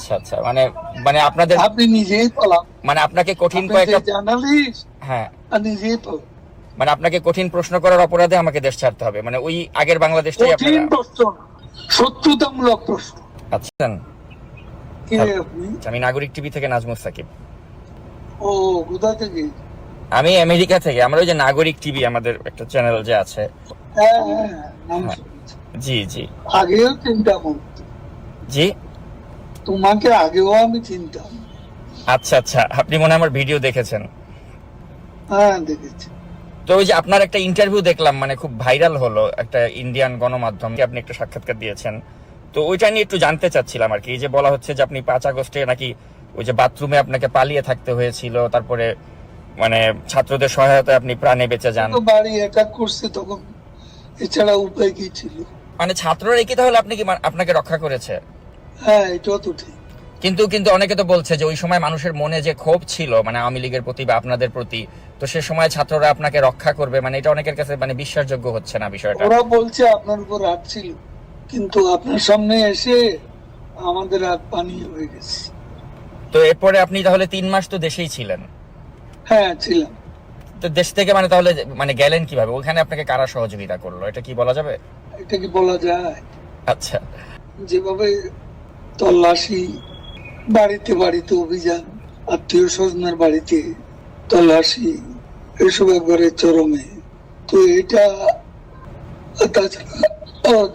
আচ্ছা আচ্ছা। মানে মানে আপনাদের আপনি নিজেই পালাম মানে আপনাকে কঠিন কয়েকটা জার্নালিস্ট হ্যাঁ। নিজেই পালাম মানে আপনাকে কঠিন প্রশ্ন করার অপরাধে আমাকে দেশ ছাড়তে হবে। মানে ওই আগের বাংলাদেশটাই কঠিন প্রশ্ন না, সত্যতামূলক প্রশ্ন। আচ্ছা আচ্ছা। আমি নাগরিক টিভি থেকে নাজমুস সাকিব। ও কোথা থেকে? আমি আমেরিকা থেকে। আমরা ওই যে নাগরিক টিভি আমাদের একটা চ্যানেল যে আছে। হ্যাঁ হ্যাঁ হ্যাঁ। জি জি। আগেও চিন্তাম জি? তোমাকে আগেও আমি চিনতাম। আচ্ছা আচ্ছা। আপনি মনে আমার ভিডিও দেখেছেন। হ্যাঁ দেখেছি। তো ওই যে আপনার একটা ইন্টারভিউ দেখলাম মানে খুব ভাইরাল হলো একটা ইন্ডিয়ান গণমাধ্যম আপনি একটা সাক্ষাৎকার দিয়েছেন। তো ওইটা নিয়ে একটু জানতে চাচ্ছিলাম আর কি। এই যে বলা হচ্ছে যে আপনি পাঁচ আগস্টে নাকি ওই যে বাথরুমে আপনাকে পালিয়ে থাকতে হয়েছিল তারপরে মানে ছাত্রদের সহায়তায় আপনি প্রাণে বেঁচে যান। বাড়ি অ্যাটাক করছে তখন এছাড়া উপায় কি ছিল? মানে ছাত্ররা কি তাহলে আপনি কি আপনাকে রক্ষা করেছে? হ্যাঁ এটাও তো ঠিক। কিন্তু কিন্তু অনেকে তো বলছে যে ওই সময় মানুষের মনে যে ক্ষোভ ছিল মানে আওয়ামী লীগের প্রতি বা আপনাদের প্রতি তো সে সময় ছাত্ররা আপনাকে রক্ষা করবে মানে এটা অনেকের কাছে মানে বিশ্বাসযোগ্য হচ্ছে না বিষয়টা। ওরা বলছে আপনার উপর রাত ছিল কিন্তু আপনার সামনে এসে আমাদের হাত পানি হয়ে গেছে। তো এরপরে আপনি তাহলে তিন মাস তো দেশেই ছিলেন। হ্যাঁ ছিলাম। তো দেশ থেকে মানে তাহলে মানে গেলেন কীভাবে? ওখানে আপনাকে কারা সহযোগিতা করল? এটা কি বলা যাবে? এটা কি বলা যায়? আচ্ছা। যেভাবে তল্লাশি, বাড়িতে বাড়িতে অভিযান, আত্মীয় স্বজনের বাড়িতে তল্লাশি, এসব একবারে চরমে। তো এটা তাছাড়া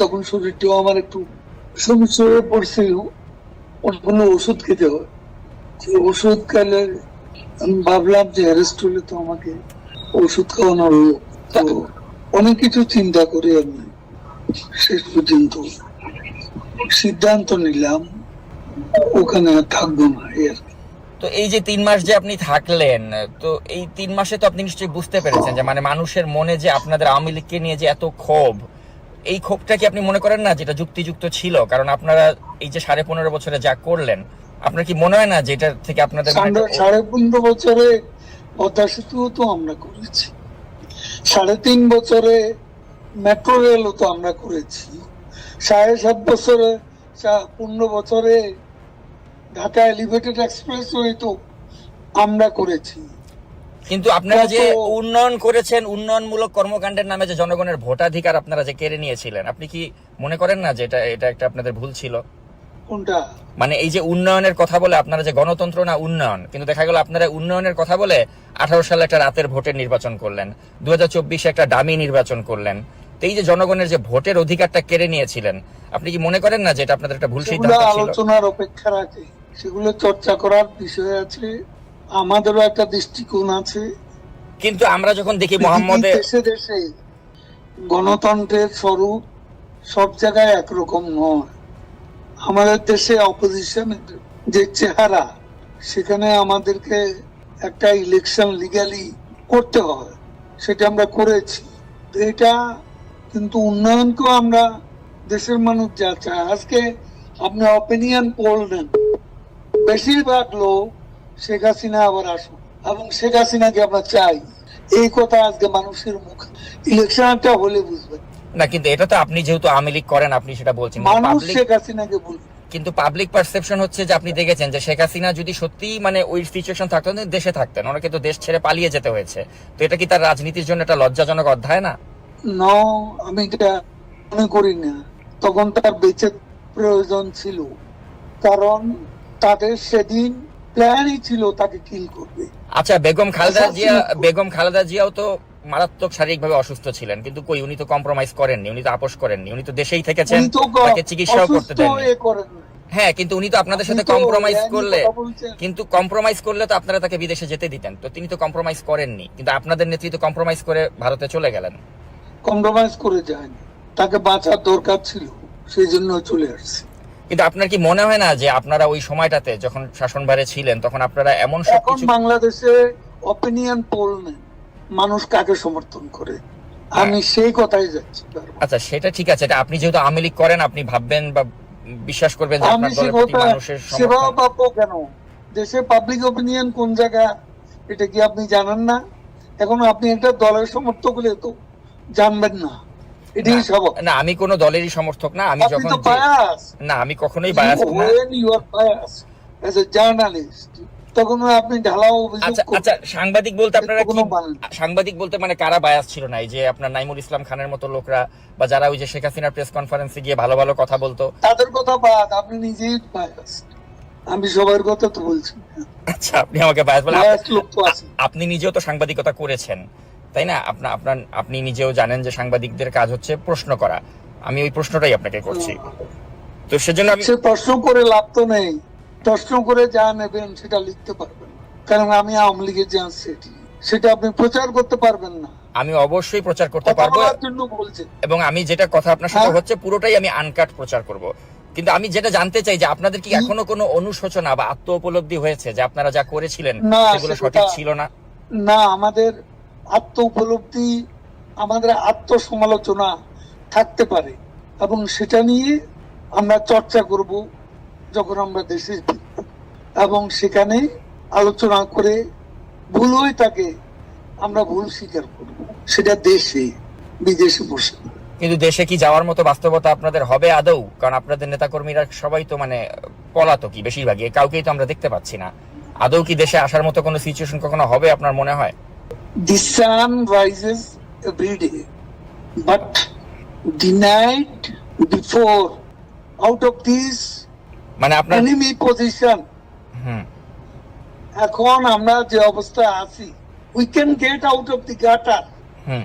তখন শরীরটাও আমার একটু সমস্যা হয়ে পড়ছিল কোনো ওষুধ খেতে হয়। ওষুধ খেলে আমি ভাবলাম যে অ্যারেস্ট হলে তো আমাকে ওষুধ খাওয়ানো হলো। তো অনেক কিছু চিন্তা করি আমি শেষ পর্যন্ত সিদ্ধান্ত নিলাম ওখানে আর থাকব না এই আর কি। তো এই যে তিন মাস যে আপনি থাকলেন তো এই তিন মাসে তো আপনি নিশ্চয়ই বুঝতে পেরেছেন যে মানে মানুষের মনে যে আপনাদের আওয়ামী লীগকে নিয়ে যে এত ক্ষোভ এই ক্ষোভটা কি আপনি মনে করেন না যেটা যুক্তিযুক্ত ছিল? কারণ আপনারা এই যে সাড়ে পনেরো বছরে যা করলেন আপনার কি মনে হয় না যে এটা থেকে আপনাদের মানে সাড়ে সাড়ে পনেরো বছরে পদ্মা সেতুও তো আমরা করেছি। সাড়ে তিন বছরে মেট্রো রেলও তো আমরা করেছি। সাড়ে সাত বছরে পনেরো বছরে ঢাকা এলিভেটেড এক্সপ্রেস তো আমরা করেছি। কিন্তু আপনারা যে উন্নয়ন করেছেন উন্নয়নমূলক কর্মকাণ্ডের নামে যে জনগণের ভোটাধিকার আপনারা যে কেড়ে নিয়েছিলেন আপনি কি মনে করেন না যে এটা এটা একটা আপনাদের ভুল ছিল? কোনটা? মানে এই যে উন্নয়নের কথা বলে আপনারা যে গণতন্ত্র না উন্নয়ন কিন্তু দেখা গেল আপনারা উন্নয়নের কথা বলে আঠারো সালে একটা রাতের ভোটের নির্বাচন করলেন দু হাজার চব্বিশে একটা দামি নির্বাচন করলেন এই যে জনগণের যে ভোটের অধিকারটা কেড়ে নিয়েছিলেন আপনি কি মনে করেন না যে এটা আপনাদের একটা ভুল সিদ্ধান্ত ছিল? আলোচনার অপেক্ষা রাখে। সেগুলো চর্চা করার বিষয় আছে আমাদেরও একটা দৃষ্টিকোণ আছে। কিন্তু আমরা যখন দেখি মোহাম্মদে দেশে দেশে গণতন্ত্রের স্বরূপ সব জায়গায় একরকম নয়। আমাদের দেশে অপোজিশনের যে চেহারা সেখানে আমাদেরকে একটা ইলেকশন লিগালি করতে হয়। সেটা আমরা করেছি। এটা কিন্তু উন্নয়নকেও আমরা দেশের মানুষ যা চায়। আজকে আপনি অপিনিয়ন পোল নেন বেশিরভাগ লোক শেখ হাসিনা আবার আসুন এবং শেখ হাসিনাকে আমরা চাই। এই কথা আজকে মানুষের মুখে ইলেকশনটা হলে বুঝবেন। না কিন্তু এটা তো আপনি যেহেতু আওয়ামী লীগ করেন আপনি সেটা বলছেন। কিন্তু মানুষ শেখ হাসিনাকে বলবে। কিন্তু পাবলিক পারসেপশন হচ্ছে যে আপনি দেখেছেন যে শেখ হাসিনা যদি সত্যি মানে ওই সিচুয়েশন থাকতো না, দেশে থাকতেন। ওনাকে তো দেশ ছেড়ে পালিয়ে যেতে হয়েছে। তো এটা কি তার রাজনীতির জন্য একটা লজ্জাজনক অধ্যায় না? ন আমি এটা মনে করি না। তখন তার বেঁচে প্রয়োজন ছিল। কারণ তাদের সেদিন প্ল্যানই ছিল তাকে কিল করবে। আচ্ছা বেগম খালেদা আচ্ছা, জিয়া বেগম খালেদা জিয়াও তো মারাত্মক শারীরিকভাবে অসুস্থ ছিলেন কিন্তু কই উনি তো কম্প্রোমাইজ করেননি উনি তো আপোষ করেননি উনি তো দেশেই থেকেছেন তাকে চিকিৎসাও করতে দেননি। হয়ে। হ্যাঁ কিন্তু উনি তো আপনাদের সাথে কম্প্রোমাইজ করলে কিন্তু কম্প্রোমাইজ করলে তো আপনারা তাকে বিদেশে যেতে দিতেন তো তিনি তো কম্প্রোমাইজ করেননি কিন্তু আপনাদের নেতৃত্ব কম্প্রোমাইজ করে ভারতে চলে গেলেন। কম্প্রোমাইজ করে যায়নি। তাকে বাঁচার দরকার ছিল সেই জন্য চলে আসছে। কিন্তু আপনার কি মনে হয় না যে আপনারা ওই সময়টাতে যখন শাসনভারে ছিলেন তখন আপনারা এমন এখন সবকিছু বাংলাদেশে অপিনিয়ন পোল নেই। মানুষ কাকে সমর্থন করে? আমি সেই কথাই যাচ্ছি আচ্ছা সেটা ঠিক আছে। এটা আপনি যেহেতু আওয়ামী লীগ করেন আপনি ভাববেন বা বিশ্বাস করবেন যে আপনার দলের প্রতি মানুষের সেবা পাবো কেন? দেশে পাবলিক অপিনিয়ন কোন জায়গা এটা কি আপনি জানেন না? এখন আপনি একটা দলের সমর্থক হলে তো জানবেন না। এটাই না, না আমি কোনো দলেরই সমর্থক না আমি যখন না আমি কখনোই বায়াস না। তখন আপনি ঢালাও আচ্ছা আচ্ছা সাংবাদিক বলতে আপনারা কি সাংবাদিক বলতে মানে কারা বায়াস ছিল না? এই যে আপনার নাইমুল ইসলাম খানের মতো লোকরা বা যারা ওই যে শেখ হাসিনার প্রেস কনফারেন্সে গিয়ে ভালো ভালো কথা বলতো। তাদের কথা বাদ আপনি নিজেই বায়াস আমি সবার কথা তো বলছি। আচ্ছা আপনি আমাকে বায়াস বলে বায়াস লোক তো আছে। আপনি নিজেও তো সাংবাদিকতা করেছেন। তাই না? আপনার আপনার আপনি নিজেও জানেন যে সাংবাদিকদের কাজ হচ্ছে প্রশ্ন করা। আমি ওই প্রশ্নটাই আপনাকে করছি। তো সেজন্য আমি প্রশ্ন করে লাভ তো নেই। প্রশ্ন করে যা নেবেন সেটা লিখতে পারবেন কারণ আমি আওয়ামী লীগের যে সেটি সেটা আপনি প্রচার করতে পারবেন না। আমি অবশ্যই প্রচার করতে পারব এবং আমি যেটা কথা আপনার সাথে হ্যাঁ। হচ্ছে পুরোটাই আমি আনকাট প্রচার করব। কিন্তু আমি যেটা জানতে চাই যে আপনাদের কি এখনও কোনো অনুশোচনা বা আত্ম উপলব্ধি হয়েছে যে আপনারা যা করেছিলেন সেগুলো সঠিক ছিল না? না আমাদের আত্ম উপলব্ধি, আমাদের আত্মসমালোচনা থাকতে পারে। এবং সেটা নিয়ে আমরা চর্চা করব যখন আমরা দেশে। এবং সেখানে আলোচনা করে ভুল হয়ে থাকে আমরা ভুল স্বীকার করব। সেটা দেশে, বিদেশে বসে। কিন্তু দেশে কি যাওয়ার মতো বাস্তবতা আপনাদের হবে আদৌ? কারণ আপনাদের নেতাকর্মীরা সবাই তো মানে পলাতকই বেশিরভাগই, কাউকেই তো আমরা দেখতে পাচ্ছি না। আদৌ কি দেশে আসার মতো কোনো সিচুয়েশন কখনো হবে আপনার মনে হয়? The sun rises every day, but the night before, out of this মানে আপনার enemy position, এখন আমরা যে অবস্থা আছি we can get out of the gutter hmm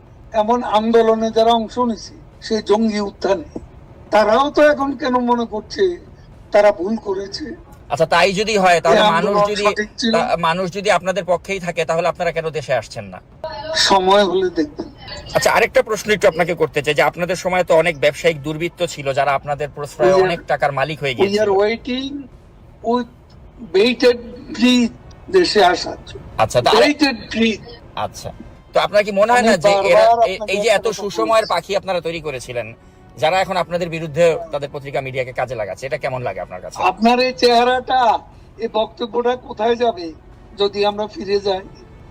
এমন আন্দোলনে যারা অংশ নিছে সেই জঙ্গি উত্থানে তারাও তো এখন কেন মনে করছে তারা ভুল করেছে? আচ্ছা তাই যদি হয় তাহলে মানুষ যদি মানুষ যদি আপনাদের পক্ষেই থাকে তাহলে আপনারা কেন দেশে আসছেন না? সময় হলে দেখবেন। আচ্ছা আরেকটা প্রশ্ন একটু আপনাকে করতে চাই যে আপনাদের সময় তো অনেক ব্যবসায়িক দুর্বৃত্ত ছিল যারা আপনাদের প্রশ্রয়ে অনেক টাকার মালিক হয়ে উই গিয়েছিল। আর ওয়েটিং উইথ বেইটেড ব্রিথ দেশে আসার আচ্ছা বেইটেড ব্রিথ আচ্ছা। তো আপনার কি মনে হয় না যে এরা এই যে এত সুসময়ের পাখি আপনারা তৈরি করেছিলেন যারা এখন আপনাদের বিরুদ্ধে তাদের পত্রিকা মিডিয়াকে কাজে লাগাচ্ছে এটা কেমন লাগে আপনার কাছে? আপনার এই চেহারাটা এই বক্তব্যটা কোথায় যাবে? যদি আমরা ফিরে যাই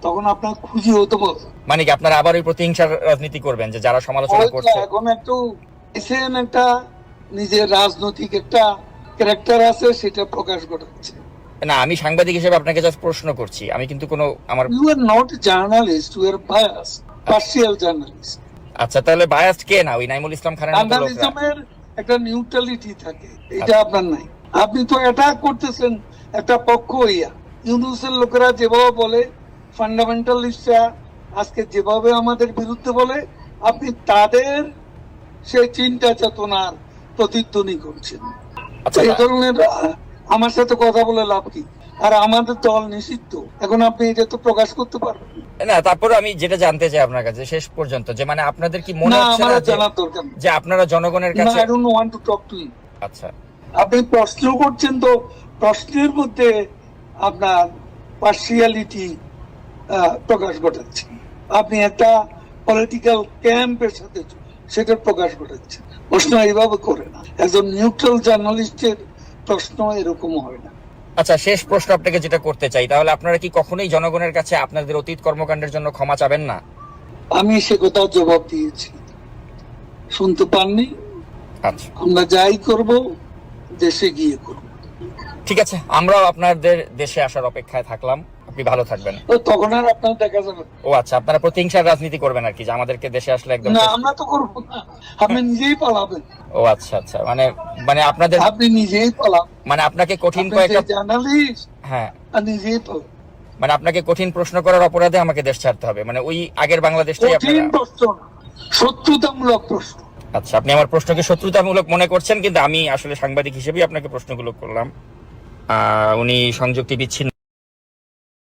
তখন আপনার খুশি হতো মানে কি আপনারা আবার ওই প্রতিহিংসার রাজনীতি করবেন যে যারা সমালোচনা করছে? এখন একটু এসেন একটা নিজের রাজনৈতিক একটা ক্যারেক্টার আছে সেটা প্রকাশ ঘটাচ্ছে। না আমি সাংবাদিক হিসেবে আপনাকে জাস্ট প্রশ্ন করছি। আমি কিন্তু কোনো আমার you are not journalist you are bias partial journalist আচ্ছা তাহলে বায়াস্ট কে না? ওই নাইমুল ইসলাম খানের মতো লোকরা। জার্নালিজমের একটা নিউট্রালিটি থাকে এটা আপনার নাই। আপনি তো অ্যাটাক করতেছেন একটা পক্ষ হইয়া। ইউনুসের লোকেরা যেভাবে বলে ফান্ডামেন্টালিস্টরা আজকে যেভাবে আমাদের বিরুদ্ধে বলে আপনি তাদের সেই চিন্তা চেতনার প্রতিধ্বনি করছেন। আচ্ছা এই ধরনের আমার সাথে কথা বলে লাভ কি? আর আমাদের দল নিষিদ্ধ। এখন আপনি এটা তো প্রকাশ করতে পারবেন। না তারপরে আমি যেটা জানতে চাই আপনার কাছে শেষ পর্যন্ত যে মানে আপনাদের কি মনে হচ্ছে না যে- জানার দরকার যে আপনারা জনগণের কাছে I don't want to talk to you আচ্ছা। আপনি প্রশ্ন করছেন তো প্রশ্নের মধ্যে আপনার পার্সিয়ালিটি প্রকাশ ঘটাচ্ছেন আপনি একটা পলিটিক্যাল ক্যাম্পের সাথে সেটার প্রকাশ ঘটাচ্ছেন। প্রশ্ন এইভাবে করে না। একজন নিউট্রাল জার্নালিস্টের প্রশ্ন এরকম হবে না। আচ্ছা শেষ প্রশ্ন আপনাকে যেটা করতে চাই তাহলে আপনারা কি কখনোই জনগণের কাছে আপনাদের অতীত কর্মকাণ্ডের জন্য ক্ষমা চাবেন না? আমি সে কথা জবাব দিয়েছি। শুনতে পাননি? আচ্ছা। আমরা যাই করব দেশে গিয়ে করব। ঠিক আছে আমরাও আপনাদের দেশে আসার অপেক্ষায় থাকলাম। আপনি ভালো থাকবেন। তখন আর আপনার দেখা যাবে ও আচ্ছা আপনারা প্রতিহিংসার রাজনীতি করবেন আর কি যে আমাদেরকে দেশে আসলে একদম না আমরা তো করব না। আপনি নিজেই পালাবেন। ও আচ্ছা আচ্ছা মানে মানে আপনাদের আপনি নিজেই পালাবেন। মানে আপনাকে কঠিন কয়েকটা জার্নালিস্ট হ্যাঁ। নিজেই পালাবেন। মানে আপনাকে কঠিন প্রশ্ন করার অপরাধে আমাকে দেশ ছাড়তে হবে। মানে ওই আগের বাংলাদেশটাই কঠিন প্রশ্ন শত্রুতামূলক প্রশ্ন। আচ্ছা আপনি আমার প্রশ্নকে শত্রুতামূলক মনে করছেন কিন্তু আমি আসলে সাংবাদিক হিসেবেই আপনাকে প্রশ্নগুলো করলাম। আহ, উনি সংযুক্তি বিচ্ছিন্ন